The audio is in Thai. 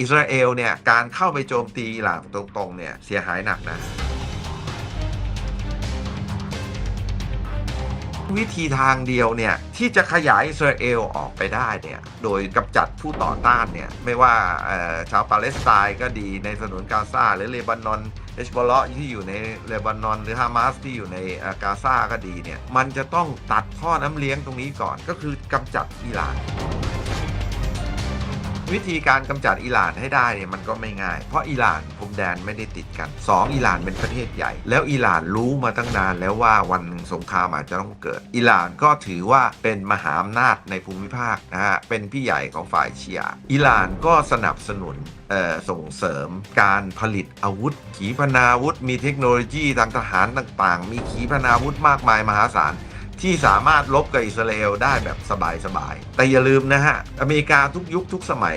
อิสราเอลเนี่ยการเข้าไปโจมตีอิหร่านตรงๆเนี่ยเสียหายหนักนะ วิธีทางเดียวเนี่ยที่จะขยายอิสราเอลออกไปได้เนี่ยโดยกำจัดผู้ต่อต้านเนี่ยไม่ว่าชาวปาเลสไตน์ก็ดีในสนุนกาซาหรือเลบานอนเฮชบอลเลาะที่อยู่ในเลบานอน หรือฮามาสที่อยู่ในกาซาก็ดีเนี่ยมันจะต้องตัดท่อน้ำเลี้ยงตรงนี้ก่อนก็คือกำจัดอิหร่าน วิธีการกำจัดอิหร่านให้ได้เนี่ยมันก็ไม่ง่าย เพราะอิหร่านพรมแดนไม่ได้ติดกัน 2. อิหร่านเป็นประเทศใหญ่ แล้วอิหร่านรู้มาตั้งนานแล้วว่าวันหนึ่งสงครามอาจจะต้องเกิด อิหร่านก็ถือว่าเป็นมหาอำนาจในภูมิภาคนะฮะเป็นพี่ใหญ่ของฝ่ายเชียร์อิหร่านก็สนับสนุนเอ่อส่งเสริมการผลิตอาวุธ ขีปนาวุธ มีเทคโนโลยีทางทหารต่างๆ มีขีปนาวุธมากมายมหาศาลที่สามารถลบกับอิสราเอลได้แบบสบายๆ แต่อย่าลืมนะฮะ อเมริกาทุกยุคทุกสมัย